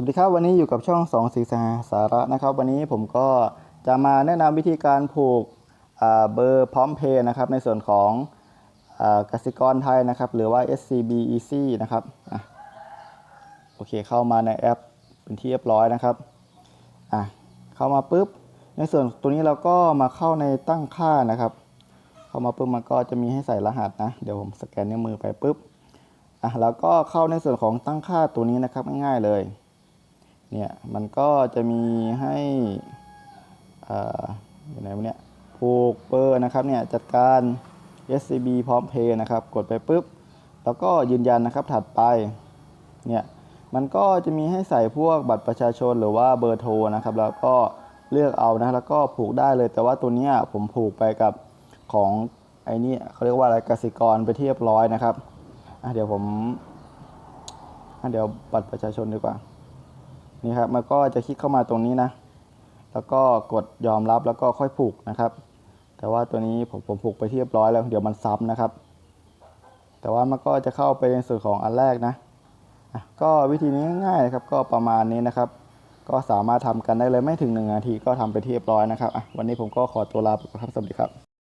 วัสดีครับวันนี้อยู่กับช่องสองสีสาสาระนะครับ วันนี้ผมก็จะมาแนะนำวิธีการผูกเบอร์พร้อมเพย์นะครับในส่วนของอกสิกรไทยนะครับ หรือว่า SCB Easy นะครับอโอเคเข้ามาในแอปเป็นที่เรียบร้อยนะครับอะเข้ามาปุ๊บ ในส่วนตัวนี้เราก็มาเข้าในตั้งค่านะครับ เข้ามาปุ๊บมันก็จะมีให้ใส่รหัสนะ เดี๋ยวผมสแกนนิ้วมือไปปุ๊บอะแล้วก็เข้าในส่วนของตั้งค่าตัวนี้นะครับง่ายๆเลย เนี่ยมันก็จะมีให้อ่าอยู่ไหนวะเนี่ยผูกเบอร์นะครับเนี่ยจัดการ SCB พร้อมเพย์นะครับกดไปปุ๊บ แล้วก็ยืนยันนะครับถัดไปเนี่ยมันก็จะมีให้ใส่พวกบัตรประชาชนหรือว่าเบอร์โทรนะครับ แล้วก็เลือกเอานะแล้วก็ผูกได้เลย แต่ว่าตัวเนี้ยผมผูกไปกับของไอ้นี่เขาเรียกว่าอะไรกสิกรไปเรียบร้อยนะครับเดี๋ยวผมเดี๋ยวบัตรประชาชนดีกว่า นี่ครับมันก็จะคลิกเข้ามาตรงนี้นะ แล้วก็กดยอมรับแล้วก็ค่อยผูกนะครับ แต่ว่าตัวนี้ผมผมผูกไปที่เรียบร้อยแล้วเดี๋ยวมันซ้ำนะครับ แต่ว่ามันก็จะเข้าไปในส่วนของอันแรกนะก็วิธีนี้ง่ายๆนะครับ ก็ประมาณนี้นะครับ ก็สามารถทำกันได้เลยไม่ถึงหนึ่งนาทีก็ทำไปที่เรียบร้อยนะครับวันนี้ผมก็ขอตัวลาไปก่อนครับสวัสดีครับ